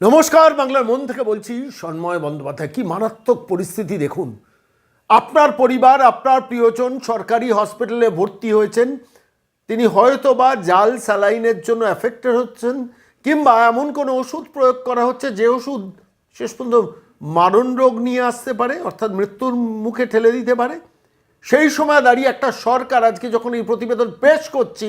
নমস্কার, বাংলার মন থেকে বলছি সন্ময় বন্দ্যোপাধ্যায়। কি মারাত্মক পরিস্থিতি দেখুন। আপনার পরিবার, আপনার প্রিয়জন সরকারি হসপিটালে ভর্তি হয়েছেন। তিনি হয়তো বা জাল স্যালাইনের জন্য অ্যাফেক্টেড হচ্ছেন, কিংবা এমন কোনো ওষুধ প্রয়োগ করা হচ্ছে যে ওষুধ শেষ পর্যন্ত মারণ রোগ নিয়ে আসতে পারে, অর্থাৎ মৃত্যুর মুখে ঠেলে দিতে পারে। সেই সময় দাঁড়িয়ে একটা সরকার আজকে যখন এই প্রতিবেদন পেশ করছি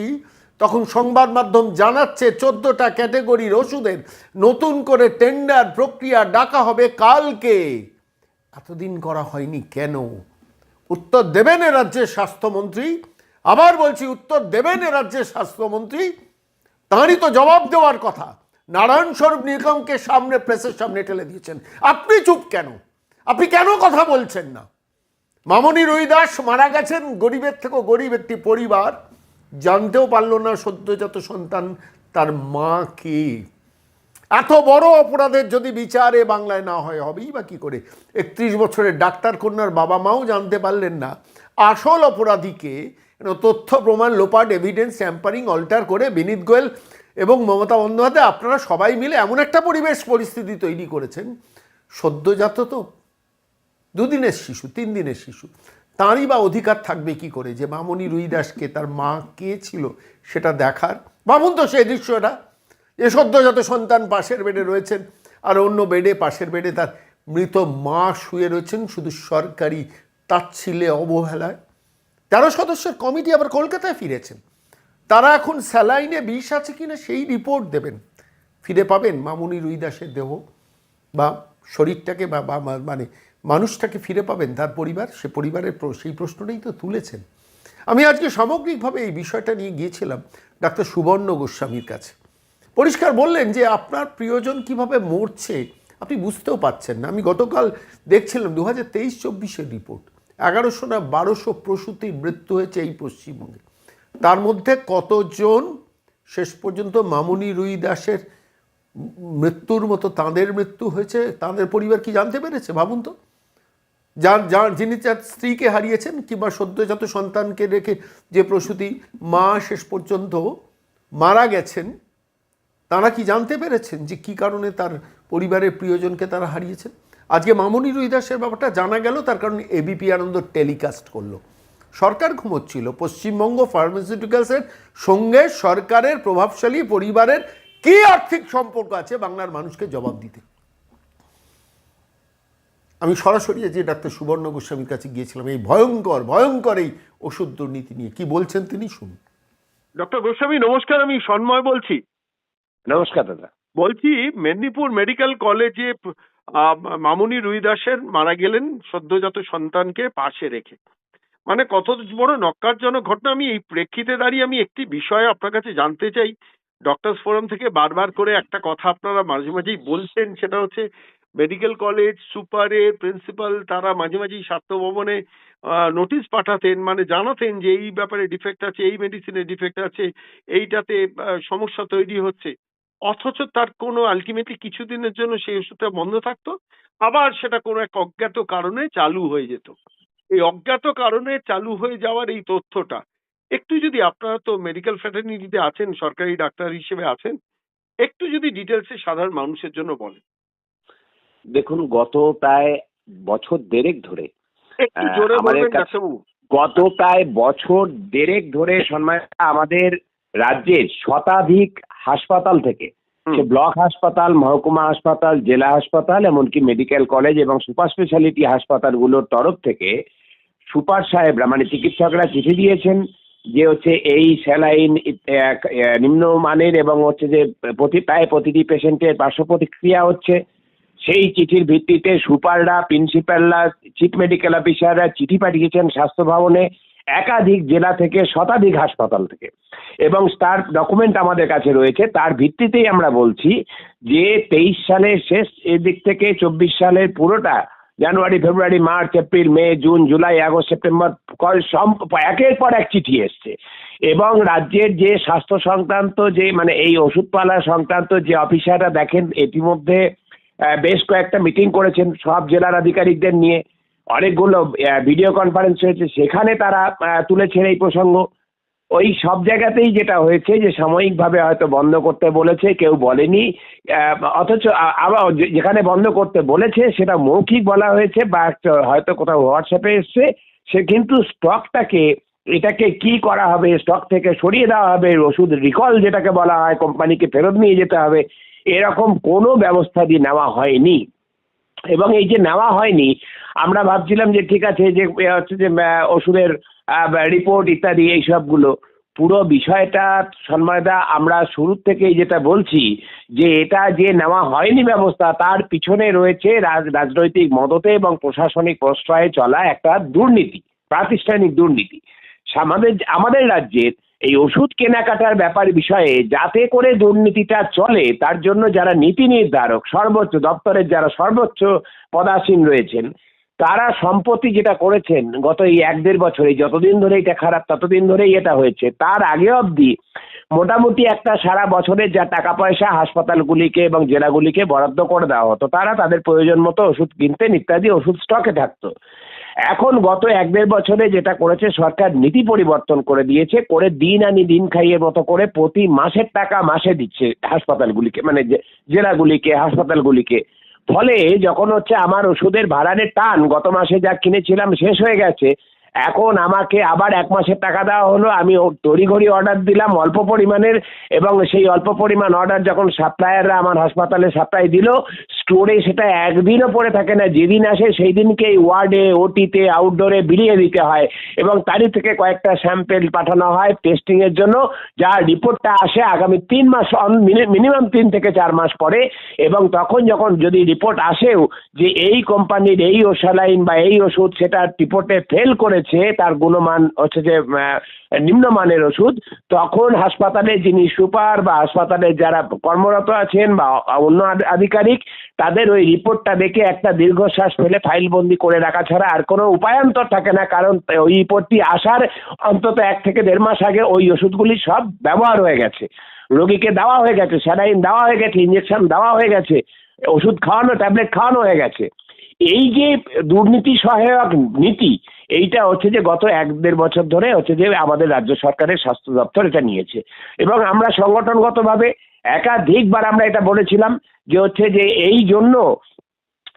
তখন সংবাদ মাধ্যম জানাচ্ছে, চোদ্দটা ক্যাটেগরির ওষুধের নতুন করে টেন্ডার প্রক্রিয়া ডাকা হবে কালকে। এতদিন করা হয়নি কেন? উত্তর দেবেন এ রাজ্যের স্বাস্থ্যমন্ত্রী। আবার বলছি, উত্তর দেবেন এ রাজ্যের স্বাস্থ্যমন্ত্রী। তাঁরই তো জবাব দেওয়ার কথা। নারায়ণ স্বরূপ নিগমকে সামনে, প্রেসের সামনে ঠেলে দিয়েছেন। আপনি চুপ কেন? আপনি কেন কথা বলছেন না? মামনি রুইদাস মারা গেছেন, গরিবের থেকেও গরিব একটি পরিবার। জানতেও পারল না সদ্যজাত সন্তান তার মা কে। এত বড় অপরাধের যদি বিচারে বাংলায় না হয়, হবেই বা কী করে? একত্রিশ বছরের ডাক্তার কন্যার বাবা মাও জানতে পারলেন না। আসল অপরাধীকে তথ্য, প্রমাণ, লোপাট এভিডেন্স ট্যাম্পারিং অল্টার করে বিনীত গোয়েল এবং মমতা বন্দ্যোপাধ্যায়, আপনারা সবাই মিলে এমন একটা পরিবেশ, পরিস্থিতি তৈরি করেছেন। সদ্যজাত তো দুদিনের শিশু তিন দিনের শিশু। তাঁরই বা অধিকার থাকবে কি করে? যে মামনি রুইদাসকে তার মা কে ছিল সেটা দেখার। ভাবুন তো সেই দৃশ্যটা। যে সদ্যজাত সন্তান পাশের বেডে রয়েছেন, আর অন্য বেডে, পাশের বেডে তার মৃত মা শুয়ে রয়েছেন, শুধু সরকারি তাচ্ছিলে অবহেলায়। তেরো সদস্যের কমিটি আবার কলকাতায় ফিরেছেন। তারা এখন স্যালাইনে বিষ আছে কিনা সেই রিপোর্ট দেবেন। ফিরে পাবেন মামুনি রুইদাসের দেহ বা শরীরটাকে বা বা মানে মানুষটাকে ফিরে পাবেন? তার পরিবার? সে পরিবারের সেই প্রশ্নটাই তো তুলেছেন। আমি আজকে সামগ্রিকভাবে এই বিষয়টা নিয়ে গিয়েছিলাম ডাক্তার সুবর্ণ গোস্বামীর কাছে। পরিষ্কার বললেন যে আপনার প্রিয়জন কীভাবে মরছে আপনি বুঝতেও পাচ্ছেন না। আমি গতকাল দেখছিলাম দু হাজার তেইশ চব্বিশের রিপোর্ট। এগারোশো না বারোশো প্রসূতির মৃত্যু হয়েছে এই পশ্চিমবঙ্গে। তার মধ্যে কতজন শেষ পর্যন্ত মামুনি রুই দাসের মৃত্যুর মতো তাঁদের মৃত্যু হয়েছে? তাঁদের পরিবার কি জানতে পেরেছে? ভাবুন তো। যার যার, যিনি তার স্ত্রীকে হারিয়েছেন কিংবা সদ্যজাত সন্তানকে রেখে যে প্রসূতি মা শেষ পর্যন্ত মারা গেছেন, তারা কি জানতে পেরেছেন যে কি কারণে তার পরিবারের প্রিয়জনকে তারা হারিয়েছেন? আজকে মামনি রুইদাসের ব্যাপারটা জানা গেল, তার কারণে এবিপি আনন্দ টেলিকাস্ট করল। সরকার ঘুমোচ্ছিল, পশ্চিমবঙ্গ ফার্মাসিউটিক্যালসের সঙ্গে সরকারের প্রভাবশালী পরিবারের কি আর্থিক সম্পর্ক আছে বাংলার মানুষকে জবাব দিতে? আমি সরাসরি যে ডাক্তার সুবর্ণ গোস্বামীর কাছে গিয়েছিলাম এই ভয়ঙ্কর ভয়ঙ্কর এই ওষুধ দুর্নীতি নিয়ে। কি বলছেন তিনি? শুনুন। ডক্টর গোস্বামী নমস্কার আমি সন্ময় বলছি। নমস্কার দাদা। বলছি মেদিনীপুর মেডিকেল কলেজে মামুনি রুইদাসের মারা গেলেন সদ্যজাত সন্তানকে পাশে রেখে। মানে কত বড় নক্কারজনক ঘটনা। আমি এই প্রেক্ষিতে দাঁড়িয়ে আমি একটি বিষয় আপনার কাছে জানতে চাই। ডক্টরস ফোরাম থেকে বারবার করে একটা কথা আপনারা মাঝে মাঝেই বলছেন সেটা হচ্ছে মেডিকেল কলেজ সুপারের প্রিন্সিপাল তারা মাঝে মাঝেই স্বাস্থ্য ভবনে নোটিশ পাঠাতেন মানে জানাতেন যে এই ব্যাপারে ডিফেক্ট আছে, এই মেডিসিনে ডিফেক্ট আছে, এইটাতে সমস্যা তৈরি হচ্ছে। অথচ তার কোনো আলটিমেটলি কিছুদিনের জন্য সেই ওষুধটা বন্ধ থাকতো, আবার সেটা কোনো এক অজ্ঞাত কারণে চালু হয়ে যেত। এই অজ্ঞাত কারণে চালু হয়ে যাওয়ার এই তথ্যটা, একটু যদি আপনারা তো মেডিকেল ফ্র্যাটার্নিটিতে আছেন, সরকারি ডাক্তার হিসেবে আছেন, একটু যদি ডিটেলসে সাধারণ মানুষের জন্য বলেন। দেখুন গত প্রায় বছর দেড়েক ধরে আমাদের কাছে- গত প্রায় বছর দেড়েক ধরে সম্মান আমাদের রাজ্যের শতাধিক হাসপাতাল থেকে সে ব্লক হাসপাতাল মহকুমা হাসপাতাল জেলা হাসপাতাল এমনকি মেডিকেল কলেজ এবং সুপার স্পেশালিটি হাসপাতালগুলোর তরফ থেকে সুপার সাহেবরা মানে চিকিৎসকরা চিঠি দিয়েছেন যে হচ্ছে এই স্যালাইন নিম্নমানের এবং হচ্ছে যে প্রতি প্রায় প্রতিটি পেশেন্টের পার্শ্ব প্রতিক্রিয়া হচ্ছে। সেই চিঠির ভিত্তিতে সুপাররা, প্রিন্সিপালরা, চিফ মেডিকেল অফিসাররা চিঠি পাঠিয়েছেন স্বাস্থ্য ভবনে, একাধিক জেলা থেকে, শতাধিক হাসপাতাল থেকে। এবং তার ডকুমেন্ট আমাদের কাছে রয়েছে। তার ভিত্তিতেই আমরা বলছি যে, তেইশ সালের শেষ এদিক থেকে চব্বিশ সালের পুরোটা January, February, March, April, May, June, July, August, September একের পর এক চিঠি এসছে। এবং রাজ্যের যে স্বাস্থ্য সংক্রান্ত যে মানে এই ওষুধপালা সংক্রান্ত যে অফিসাররা দেখেন, ইতিমধ্যে বেশ কয়েকটা মিটিং করেছেন সব জেলার আধিকারিকদের নিয়ে। অনেকগুলো ভিডিও কনফারেন্স হয়েছে। সেখানে তারা তুলেছেন এই প্রসঙ্গ। ওই সব জায়গাতেই যেটা হয়েছে যে, সাময়িকভাবে হয়তো বন্ধ করতে বলেছে, কেউ বলেনি। অথচ আবার যেখানে বন্ধ করতে বলেছে, সেটা মৌখিক বলা হয়েছে বা হয়তো কোথাও হোয়াটসঅ্যাপে এসছে। সে কিন্তু স্টকটাকে, এটাকে কি করা হবে, স্টক থেকে সরিয়ে দেওয়া হবে, ওষুধ রিকল যেটাকে বলা হয়, কোম্পানিকে ফেরত নিয়ে যেতে হবে এরকম কোনো ব্যবস্থা দিয়ে নেওয়া হয়নি। এবং এই যে নেওয়া হয়নি, আমরা ভাবছিলাম যে ঠিক আছে যে হচ্ছে যে ওষুধের রিপোর্ট ইত্যাদি এই সবগুলো। পুরো বিষয়টা সন্ময়দা আমরা শুরুর থেকেই যেটা বলছি, যে এটা যে নেওয়া হয়নি ব্যবস্থা, তার পিছনে রয়েছে রাজ- রাজনৈতিক মদতে এবং প্রশাসনিক প্রশ্রয়ে চলা একটা দুর্নীতি, প্রাতিষ্ঠানিক দুর্নীতি। আমাদের আমাদের রাজ্যের এই ওষুধ কেনাকাটার ব্যাপার বিষয়ে যাতে করে দুর্নীতিটা চলে, তার জন্য যারা নীতি নির্ধারক, সর্বোচ্চ দপ্তরের যারা সর্বোচ্চ পদাসীন রয়েছেন, তারা সম্প্রতি যেটা করেছেন গত এই এক দেড় বছরে, যতদিন ধরে এটা খারাপ, ততদিন ধরেই এটা হয়েছে। তার আগে অবধি মোটামুটি একটা সারা বছরের যা টাকা পয়সা হাসপাতালগুলিকে এবং জেলাগুলিকে বরাদ্দ করে দেওয়া হতো, তারা তাদের প্রয়োজন মতো ওষুধ কিনতেন ইত্যাদি ওষুধ স্টকে থাকতো। এখন গত এক দেড় বছরে যেটা করেছে, সরকার নীতি পরিবর্তন করে দিয়েছে, করে দিন আনি দিন খাইয়ে মতো করে প্রতি মাসের টাকা মাসে দিচ্ছে হাসপাতালগুলিকে মানে জেলাগুলিকে, হাসপাতালগুলিকে। ফলে যখন হচ্ছে আমার ওষুধের ভাড়ানের টান গত মাসে যা কিনেছিলাম শেষ হয়ে গেছে এখন আমাকে আবার এক মাসের টাকা দেওয়া হলো, আমি তড়িঘড়ি অর্ডার দিলাম অল্প পরিমাণের এবং সেই অল্প পরিমাণ অর্ডার যখন সাপ্লায়াররা আমার হাসপাতালে সাপ্লাই দিল স্টোরে সেটা একদিনও পড়ে থাকে না, যেদিন আসে সেই দিনকেই ওয়ার্ডে ওটিতে আউটডোরে বিলিয়ে দিতে হয় এবং তারই থেকে কয়েকটা স্যাম্পেল পাঠানো হয় টেস্টিংয়ের জন্য, যার রিপোর্টটা আসে আগামী তিন মাস মিনিমাম তিন থেকে চার মাস পরে এবং তখন যখন যদি রিপোর্ট আসেও যে এই কোম্পানির এই ওষালাইন বা এই ওষুধ সেটা রিপোর্টে ফেল করেছে তার গুণমান হচ্ছে যে নিম্নমানের ওষুধ, তখন হাসপাতালে যিনি সুপার বা হাসপাতালে যারা কর্মরত আছেন বা অন্য আধ- আধিকারিক, তাদের ওই রিপোর্টটা দেখে একটা দীর্ঘশ্বাস ফেলে ফাইলবন্দি করে রাখা ছাড়া আর কোনো উপায়ান্তর থাকে না, কারণ ওই রিপোর্টটি আসার অন্তত এক থেকে দেড় মাস আগে ওই ওষুধগুলি সব ব্যবহার হয়ে গেছে। রোগীকে দেওয়া হয়ে গেছে, স্যালাইন দেওয়া হয়ে গেছে ইঞ্জেকশন দেওয়া হয়ে গেছে, ওষুধ খাওয়ানো, ট্যাবলেট খাওয়ানো হয়ে গেছে। এই যে দুর্নীতি সহায়ক নীতি এইটা হচ্ছে যে গত এক দেড় বছর ধরে হচ্ছে যে আমাদের রাজ্য সরকারের স্বাস্থ্য দপ্তর এটা নিয়েছে। এবং আমরা সংগঠনগতভাবে একাধিকবার আমরা এটা বলেছিলাম যে হচ্ছে যে এই জন্য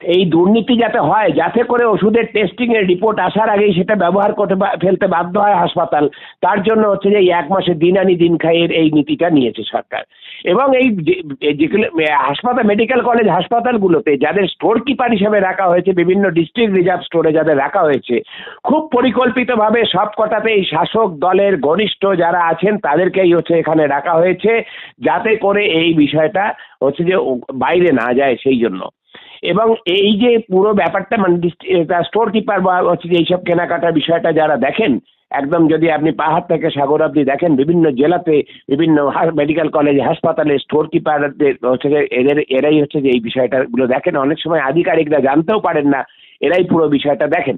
এই দুর্নীতি যাতে হয়, যাতে করে ওষুধের টেস্টিং এর রিপোর্ট আসার আগেই সেটা ব্যবহার করতে ফেলতে বাধ্য হয় হাসপাতাল, তার জন্য হচ্ছে যে এক মাসে দিন আনি দিন খাইয়ের এই নীতিটা নিয়েছে সরকার। এবং এই হাসপাতাল মেডিকেল কলেজ হাসপাতালগুলোতে যাদের স্টোর কিপার হিসেবে রাখা হয়েছে, বিভিন্ন ডিস্ট্রিক্ট রিজার্ভ স্টোরে যাদের রাখা হয়েছে, খুব পরিকল্পিতভাবে সব কটাতে এই শাসক দলের ঘনিষ্ঠ যারা আছেন, তাদেরকেই হচ্ছে এখানে রাখা হয়েছে, যাতে করে এই বিষয়টা হচ্ছে যে বাইরে না যায় সেই জন্য। এবং এই যে পুরো ব্যাপারটা মানে স্টোর কিপার বা হচ্ছে যে এইসব কেনাকাটার বিষয়টা যারা দেখেন একদম যদি আপনি পাহাড় থেকে সাগর অব্দি দেখেন বিভিন্ন জেলাতে বিভিন্ন মেডিকেল কলেজ হাসপাতালে স্টোর কিপারদের হচ্ছে যে এদের এরাই হচ্ছে যে এই বিষয়টা গুলো দেখেন। অনেক সময় আধিকারিকরা জানতেও পারেন না এরাই পুরো বিষয়টা দেখেন।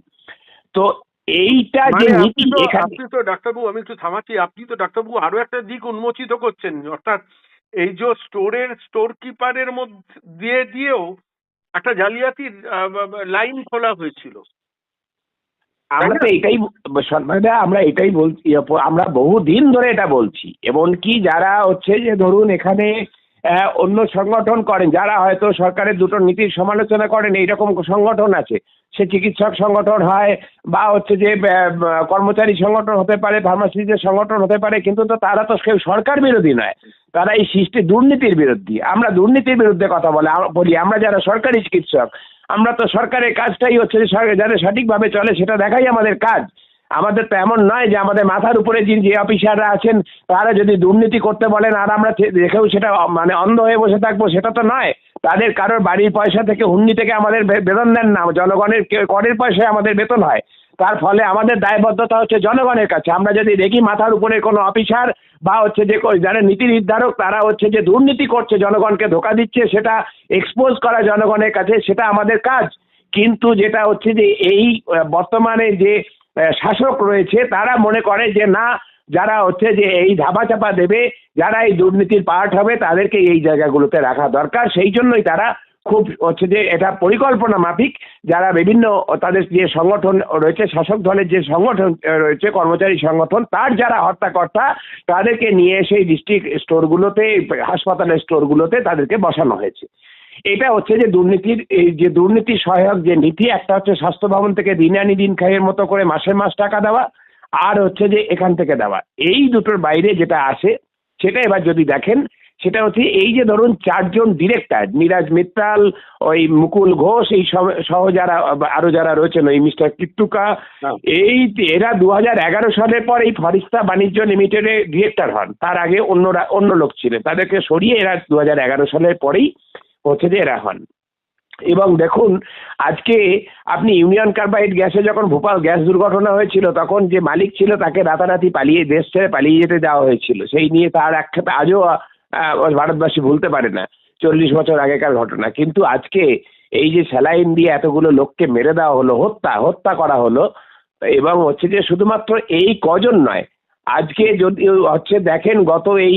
তো এইটা যে মানে নীতি আপনি তো ডাক্তারবাবু আমি একটু থামাচ্ছি আপনি তো ডাক্তারবাবু আরও একটা দিক উন্মোচিত করছেন। অর্থাৎ এই যে স্টোরের স্টোর কিপারের মধ্যে দিয়ে দিয়েও একটা জালিয়াতির লাইন খোলা হয়েছিল। আমরা তো এটাই সন্মানদা আমরা এটাই বলছি আমরা বহু দিন ধরে এটা বলছি। এমনকি যারা হচ্ছে যে ধরুন এখানে অন্য সংগঠন করেন যারা হয়তো সরকারের দুটো নীতির সমালোচনা করেন এইরকম সংগঠন আছে। সে চিকিৎসক সংগঠন হয় বা হচ্ছে যে কর্মচারী সংগঠন হতে পারে ফার্মাসিস্টের সংগঠন হতে পারে, কিন্তু তো তারা তো কেউ সরকার বিরোধী নয়। তারা এই সৃষ্টি, দুর্নীতির বিরুদ্ধে। আমরা দুর্নীতির বিরুদ্ধে কথা বলে বলি, আমরা যারা সরকারি চিকিৎসক, আমরা তো সরকারের কাজটাই হচ্ছে যে যাতে সঠিকভাবে চলে, সেটা দেখাই আমাদের কাজ। আমাদের তো এমন নয় যে আমাদের মাথার উপরে যে অফিসাররা আছেন, তারা যদি দুর্নীতি করতে বলেন আর আমরা দেখেও সেটা মানে অন্ধ হয়ে বসে থাকব, সেটা তো নয়। তাদের কারোর বাড়ির পয়সা থেকে হুন্ডি থেকে আমাদের বেতন দেন না, জনগণের করের পয়সায় আমাদের বেতন হয়। তার ফলে আমাদের দায়বদ্ধতা হচ্ছে জনগণের কাছে। আমরা যদি দেখি মাথার উপরে কোনো অফিসার বা হচ্ছে যে যারা নীতি নির্ধারক, তারা হচ্ছে যে দুর্নীতি করছে, জনগণকে ধোকা দিচ্ছে, সেটা এক্সপোজ করা জনগণের কাছে, সেটা আমাদের কাজ। কিন্তু যেটা হচ্ছে যে এই বর্তমানে যে শাসক রয়েছে, তারা মনে করে যে না, যারা হচ্ছে যে এই ধাপা চাপা দেবে, যারা এই দুর্নীতির পার্ট হবে, তাদেরকে এই জায়গাগুলোতে রাখা দরকার। সেই জন্যই তারা খুব হচ্ছে যে এটা পরিকল্পনা মাফিক। যারা বিভিন্ন তাদের যে সংগঠন রয়েছে, শাসক দলের যে সংগঠন রয়েছে, কর্মচারী সংগঠন, তার যারা হত্যাকর্তা, তাদেরকে নিয়ে সেই ডিস্ট্রিক্ট স্টোরগুলোতে হাসপাতালের স্টোরগুলোতে তাদেরকে বসানো হয়েছে। এটা হচ্ছে যে দুর্নীতির এই যে দুর্নীতি সহায়ক যে নীতি একটা হচ্ছে স্বাস্থ্য ভবন থেকে দিন আনি দিন খাইয়ের মতো করে মাসে মাস টাকা দেওয়া আর হচ্ছে যে এখান থেকে দেওয়া। এই দুটোর বাইরে যেটা আসে সেটা এবার যদি দেখেন সেটা হচ্ছে এই যে ধরুন চারজন ডিরেক্টর নিরাজ মিত্তাল ওই মুকুল ঘোষ এই সহ যারা আরও যারা রয়েছেন ওই মিস্টার কিট্টুকা হ্যাঁ। এই এরা দু হাজার এগারো সালের পর এই ফরিস্তা বাণিজ্য লিমিটেডে ডিরেক্টর হন। তার আগে অন্যরা অন্য লোক ছিলেন তাদেরকে সরিয়ে এরা দু হাজার এগারো সালের পরেই এরা হন। এবং দেখুন, আজকে আপনি ইউনিয়ন কার্বাইড গ্যাসে যখন ভোপাল গ্যাস দুর্ঘটনা হয়েছিল, তখন যে মালিক ছিল তাকে রাতারাতি পালিয়ে, দেশ ছেড়ে পালিয়ে যেতে দেওয়া হয়েছিল। সেই নিয়ে তার আক্ষেপ আজও ভারতবাসী ভুলতে পারে না, চল্লিশ বছর আগেকার ঘটনা। কিন্তু আজকে এই যে স্যালাইন দিয়ে এতগুলো লোককে মেরে দেওয়া হলো, হত্যা হত্যা করা হলো, এবং হচ্ছে যে শুধুমাত্র এই কজন নয় আজকে যদি হচ্ছে দেখেন গত এই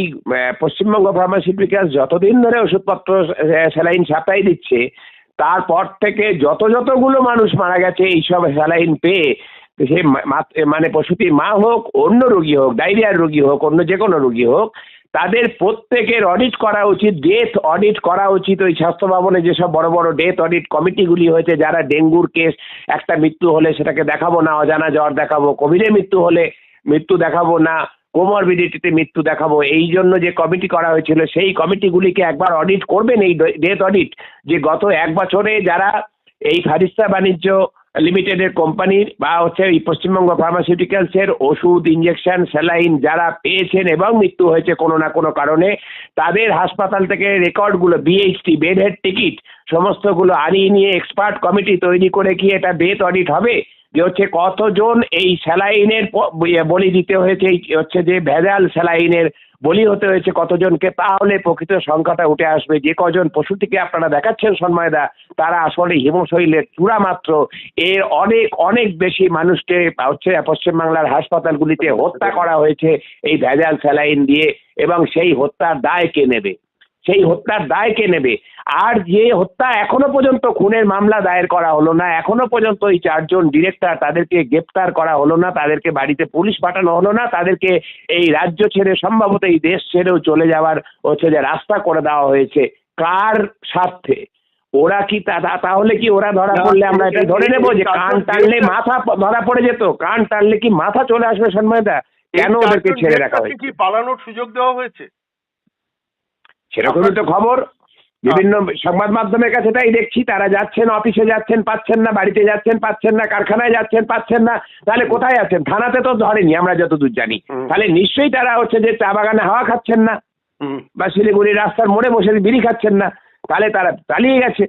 পশ্চিমবঙ্গ ফার্মাসিউটিক্যালস যতদিন ধরে ওষুধপত্র স্যালাইন সাপ্লাই দিচ্ছে, তারপর থেকে যত যতগুলো মানুষ মারা গেছে, এইসব স্যালাইন পেয়ে, সে মানে প্রসূতির মা হোক, অন্য রোগী হোক, ডায়রিয়ার রোগী হোক, অন্য যে কোনো রোগী হোক, তাদের প্রত্যেকের অডিট করা উচিত ডেথ অডিট করা উচিত, ওই স্বাস্থ্য ভবনে যেসব বড় বড় ডেথ অডিট কমিটিগুলি হয়েছে, যারা ডেঙ্গুর কেস একটা মৃত্যু হলে সেটাকে দেখাবো না, অজানা জ্বর দেখাবো, কোভিডের মৃত্যু হলে মৃত্যু দেখাবো না কোমরবিডিটিতে মৃত্যু দেখাবো। এই জন্য যে কমিটি করা হয়েছিল, সেই কমিটিগুলিকে একবার অডিট করবেন, এই ডেথ অডিট যে গত এক বছরে যারা এই ফারিস্তা বাণিজ্য লিমিটেডের কোম্পানির বা হচ্ছে এই পশ্চিমবঙ্গ ফার্মাসিউটিক্যালসের ওষুধ ইঞ্জেকশন স্যালাইন যারা পেয়েছেন এবং মৃত্যু হয়েছে কোনো না কোনো কারণে, তাদের হাসপাতাল থেকে রেকর্ডগুলো বিএইচটি হেড টিকিট সমস্তগুলো আনিয়ে নিয়ে এক্সপার্ট কমিটি তৈরি করে কি এটা ডেথ অডিট হবে? যে হচ্ছে কতজন এই স্যালাইনের বলি দিতে হয়েছে হচ্ছে যে ভেজাল স্যালাইনের বলি হতে হয়েছে কতজনকে, তাহলে প্রকৃত সংখ্যাটা উঠে আসবে। যে কজন পশুটিকে আপনারা দেখাচ্ছেন সন্ময়দা তারা আসলে হিমশৈলের চূড়া মাত্র এর অনেক অনেক বেশি মানুষকে হচ্ছে পশ্চিমবাংলার হাসপাতালগুলিতে হত্যা করা হয়েছে এই ভেজাল স্যালাইন দিয়ে এবং সেই হত্যার দায় কে নেবে? সেই হত্যার দায় কে নেবে? আর যে হত্যা এখনও পর্যন্ত খুনের মামলা দায়ের করা হলো না এখনও পর্যন্ত এই চারজন ডিরেক্টর তাদেরকে গ্রেপ্তার করা হলো না তাদেরকে বাড়িতে পুলিশ পাঠানো হলো না তাদেরকে এই রাজ্য ছেড়ে সম্ভবত এই দেশ ছেড়েও চলে যাওয়ার হচ্ছে যে রাস্তা করে দেওয়া হয়েছে। কার স্বার্থে? ওরা কি তাহলে কি ওরা ধরা পড়লে আমরা এটা ধরে নেব যে কান টানলে মাথা ধরা পড়ে যেত? কান টানলে কি মাথা চলে আসবে সন্ময়দা? কেন ওদেরকে ছেড়ে রাখা হয়েছে? কি পালানোর সুযোগ দেওয়া হয়েছে? সেরকমই তো খবর। বিভিন্ন সংবাদ মাধ্যমের কাছে তাই দেখছি তারা যাচ্ছেন অফিসে যাচ্ছেন পাচ্ছেন না বাড়িতে যাচ্ছেন পাচ্ছেন না কারখানায় যাচ্ছেন পাচ্ছেন না। তাহলে কোথায় আছেন? থানাতে তো ধরেনি আমরা যতদূর জানি। তাহলে নিশ্চয়ই তারা হচ্ছে যে চা বাগানে হাওয়া খাচ্ছেন না। বা শিলিগুড়ির রাস্তার মোড়ে বসে বিড়ি খাচ্ছেন না। তাহলে তারা চালিয়ে গেছে।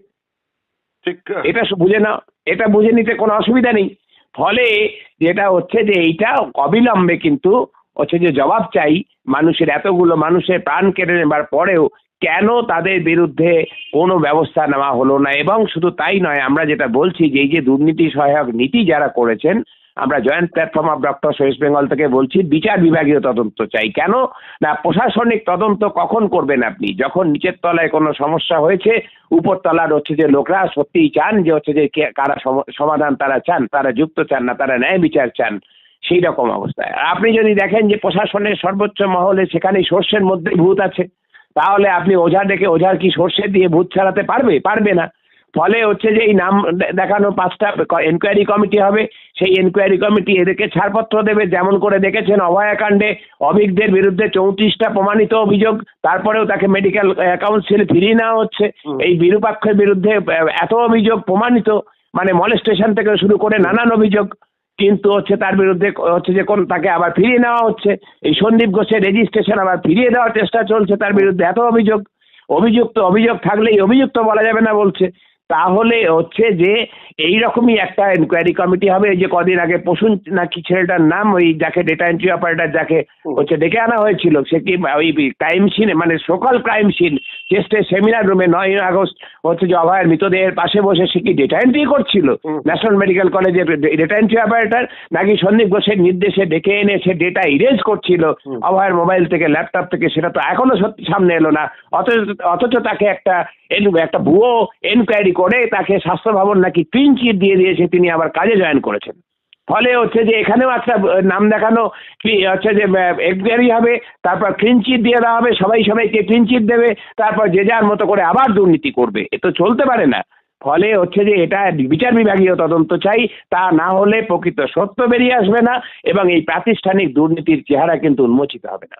ঠিক। এটা বুঝে নাও এটা বুঝে নিতে কোনো অসুবিধা নেই। ফলে যেটা হচ্ছে যে এইটা অবিলম্বে কিন্তু হচ্ছে যে জবাব চাই মানুষের, এতগুলো মানুষের প্রাণ কেড়ে নেবার পরেও কেন তাদের বিরুদ্ধে কোনো ব্যবস্থা নেওয়া হলো না? এবং শুধু তাই নয়, আমরা যেটা বলছি যে এই যে দুর্নীতি সহায়ক নীতি যারা করেছেন, আমরা joint platform of doctor west Bengal থেকে বলছি, বিচার বিভাগীয় তদন্ত চাই। কেন? না, প্রশাসনিক তদন্ত কখন করবেন আপনি? যখন নিচের তলায় কোনো সমস্যা হয়েছে উপর তলার হচ্ছে যে লোকরা সত্যিই চান যে হচ্ছে যে কারা সম- সমাধান তারা চান, তারা যুক্ত চান না, তারা ন্যায় বিচার চান। সেই রকম অবস্থায়। আর আপনি যদি দেখেন যে প্রশাসনের সর্বোচ্চ মহলে সেখানে সর্ষের মধ্যে ভূত আছে তাহলে আপনি ওঝা ডেকে ওঝার কি সর্ষে দিয়ে ভূত ছাড়াতে পারবে? পারবে না। ফলে হচ্ছে যে এই নাম দেখানো পাঁচটা এনকোয়ারি কমিটি হবে। সেই এনকোয়ারি কমিটি এদেরকে ছাড়পত্র দেবে। যেমন করে দেখেছেন অভয়াকাণ্ডে অভিজ্ঞদের বিরুদ্ধে চৌত্রিশটা প্রমাণিত অভিযোগ। তারপরেও তাকে মেডিকেল কাউন্সিল ফিরিয়ে নেওয়া হচ্ছে। এই বিরূপাক্ষের বিরুদ্ধে এত অভিযোগ প্রমাণিত। মানে মলেস্টেশন থেকে শুরু করে নানান অভিযোগ। কিন্তু হচ্ছে তার বিরুদ্ধে হচ্ছে যে কোন তাকে আবার ফিরিয়ে নেওয়া হচ্ছে। এই সন্দীপ ঘোষের রেজিস্ট্রেশন আবার ফিরিয়ে দেওয়ার চেষ্টা চলছে তার বিরুদ্ধে। এত অভিযোগ, অভিযুক্ত অভিযোগ থাকলেই অভিযুক্ত বলা যাবে না বলছে। তাহলে হচ্ছে যে এই রকমই একটা এনকোয়ারি কমিটি হবে এই যে কদিন আগে পশুন নাকি ছেলেটার নাম ওই যাকে ডেটা এন্ট্রি অপারেটর যাকে হচ্ছে ডেকে আনা হয়েছিল সে কি ওই ক্রাইম সিনে মানে সকাল ক্রাইম সিন চেস্টের সেমিনার রুমে নয় আগস্ট হচ্ছে যে অভয়ের মৃতদেহের পাশে বসে সে কি ডেটা এন্ট্রি করছিল? ন্যাশনাল মেডিকেল কলেজের ডেটা এন্ট্রি অপারেটর নাকি সন্দীপ ঘোষের নির্দেশে ডেকে এনে সে ডেটা ইরেজ করছিল। অভয়ের মোবাইল থেকে ল্যাপটপ থেকে সেটা তো এখনও সত্যি সামনে এলো না। অথচ অথচ তাকে একটা একটা ভুয়ো এনকোয়ারি করে তাকে স্বাস্থ্য ভবন নাকি ক্লিন চিট দিয়ে দিয়েছে, তিনি আবার কাজে জয়েন করেছেন। ফলে হচ্ছে যে এখানেও একটা নাম দেখানো হচ্ছে যে এনকোয়ারি হবে, তারপর ক্লিন চিট দিয়ে দেওয়া হবে, সবাই সবাইকে ক্লিন চিট দেবে, তারপর যে যার মতো করে আবার দুর্নীতি করবে। এ তো চলতে পারে না। ফলে হচ্ছে যে এটা বিচার বিভাগীয় তদন্ত চাই, তা না হলে প্রকৃত সত্য বেরিয়ে আসবে না, এবং এই প্রাতিষ্ঠানিক দুর্নীতির চেহারা কিন্তু উন্মোচিত হবে না।